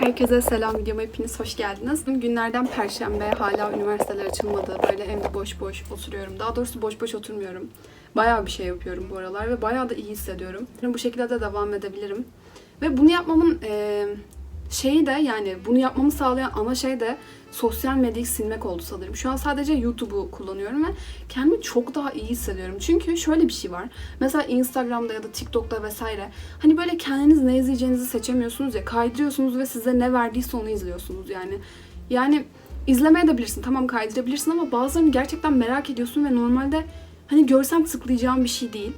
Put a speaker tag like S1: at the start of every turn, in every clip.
S1: Herkese selam videoma hepiniz hoş geldiniz. Günlerden perşembe hala üniversiteler açılmadı. Böyle evde boş boş oturuyorum. Daha doğrusu boş boş oturmuyorum. Bayağı bir şey yapıyorum bu aralar ve bayağı da iyi hissediyorum. Bu şekilde de devam edebilirim. Ve bunu yapmamın eee, şeyi de yani bunu yapmamı sağlayan ana şey de sosyal medyayı silmek oldu sanırım. Şu an sadece YouTube'u kullanıyorum ve kendimi çok daha iyi hissediyorum. Çünkü şöyle bir şey var. Mesela Instagram'da ya da TikTok'ta vesaire hani böyle kendiniz ne izleyeceğinizi seçemiyorsunuz ya kaydırıyorsunuz ve size ne verdiyse onu izliyorsunuz yani. Yani izlemeye de bilirsin tamam kaydırabilirsin ama bazılarını gerçekten merak ediyorsun ve normalde hani görsem tıklayacağım bir şey değil.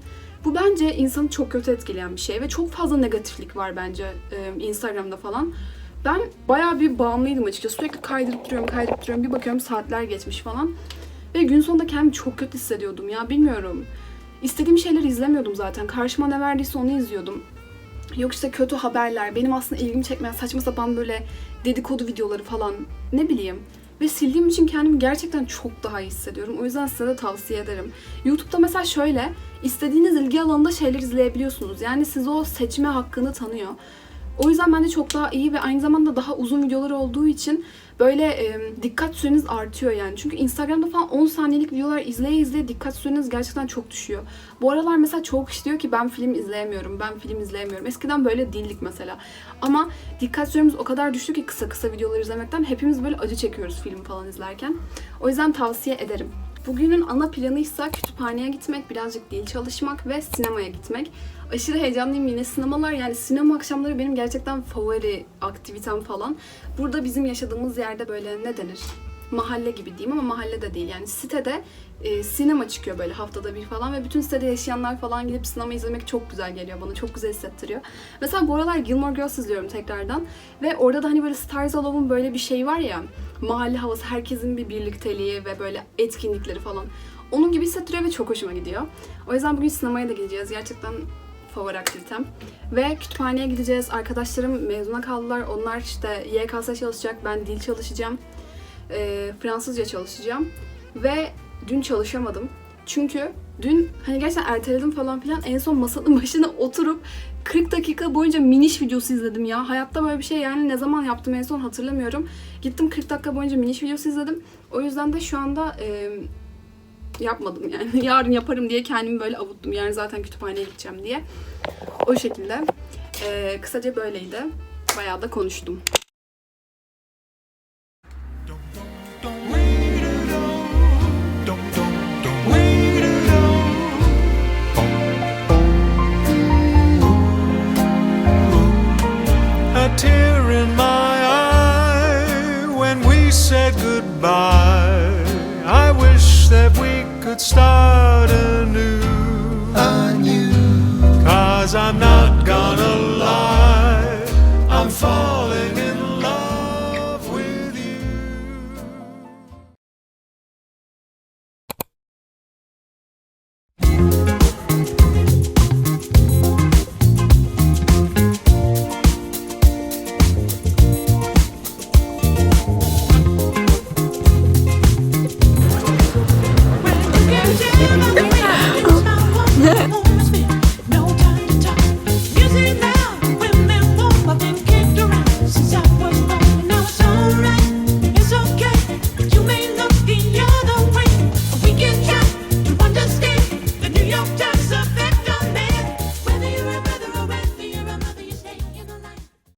S1: Bu bence insanı çok kötü etkileyen bir şey ve çok fazla negatiflik var bence e, Instagram'da falan. Ben bayağı bir bağımlıydım açıkçası. Sürekli kaydırıp duruyorum, kaydırıp duruyorum. Bir bakıyorum saatler geçmiş falan. Ve gün sonunda kendimi çok kötü hissediyordum ya bilmiyorum. İstediğim şeyleri izlemiyordum zaten. Karşıma ne verdiyse onu izliyordum. Yok işte kötü haberler, benim aslında ilgimi çekmeyen saçma sapan böyle dedikodu videoları falan ne bileyim. Ve sildiğim için kendimi gerçekten çok daha iyi hissediyorum. O yüzden size de tavsiye ederim. YouTube'da mesela şöyle, istediğiniz ilgi alanında şeyler izleyebiliyorsunuz. Yani size o seçme hakkını tanıyor. O yüzden bence çok daha iyi ve aynı zamanda daha uzun videolar olduğu için böyle e, dikkat süreniz artıyor yani. Çünkü Instagram'da falan 10 saniyelik videolar izleye izleye dikkat süreniz gerçekten çok düşüyor. Bu aralar mesela çok kişi diyor ki ben film izleyemiyorum, ben film izleyemiyorum. Eskiden böyle değildik mesela. Ama dikkat süremiz o kadar düştü ki kısa kısa videolar izlemekten hepimiz böyle acı çekiyoruz film falan izlerken. O yüzden tavsiye ederim. Bugünün ana planıysa kütüphaneye gitmek, birazcık dil çalışmak ve sinemaya gitmek. Aşırı heyecanlıyım yine sinemalar yani sinema akşamları benim gerçekten favori aktivitem falan. Burada bizim yaşadığımız yerde böyle ne denir? Mahalle gibi diyeyim ama mahalle de değil yani sitede e, sinema çıkıyor böyle haftada bir falan ve bütün sitede yaşayanlar falan gidip sinema izlemek çok güzel geliyor bana çok güzel hissettiriyor. Mesela bu aralar Gilmore Girls izliyorum tekrardan ve orada da hani böyle Stars Alove'un böyle bir şey var ya mahalle havası herkesin bir birlikteliği ve böyle etkinlikleri falan. Onun gibi hissettiriyor ve çok hoşuma gidiyor. O yüzden bugün sinemaya da gideceğiz. Gerçekten favori aktivitem. Ve kütüphaneye gideceğiz. Arkadaşlarım mezuna kaldılar. Onlar işte YKS çalışacak. Ben dil çalışacağım. Ee, Fransızca çalışacağım. Ve dün çalışamadım. Çünkü dün hani gerçekten erteledim falan filan. En son masanın başına oturup 40 dakika boyunca miniş videosu izledim ya. Hayatta böyle bir şey yani ne zaman yaptım en son hatırlamıyorum. Gittim 40 dakika boyunca miniş videosu izledim. O yüzden de şu anda e, yapmadım yani. Yarın yaparım diye kendimi böyle avuttum. Yarın zaten kütüphaneye gideceğim diye. O şekilde. E, kısaca böyleydi. Bayağı da konuştum.
S2: goodbye. I wish that we could start anew. anew. Cause I'm not gonna